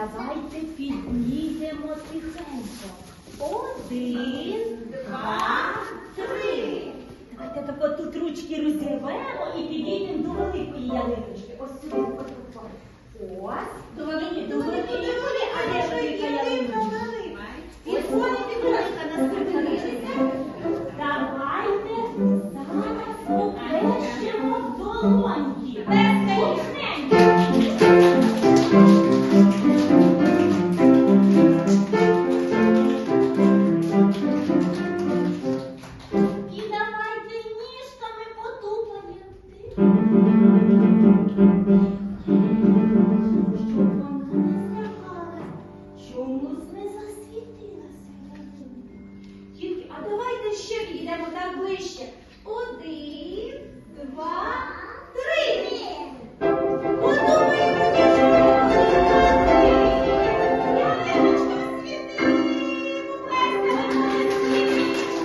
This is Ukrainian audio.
Давайте підійдемо тихенько. Один, два, три. Давайте тако тут ручки розірвемо і підійдемо до великої ялиночки. Ось сюди поступаємо. Ось. До великої, до великої. А де велика ялиночка? Підходите, на дивилися. Давайте зараз поплещемо в ще підійдемо так ближче.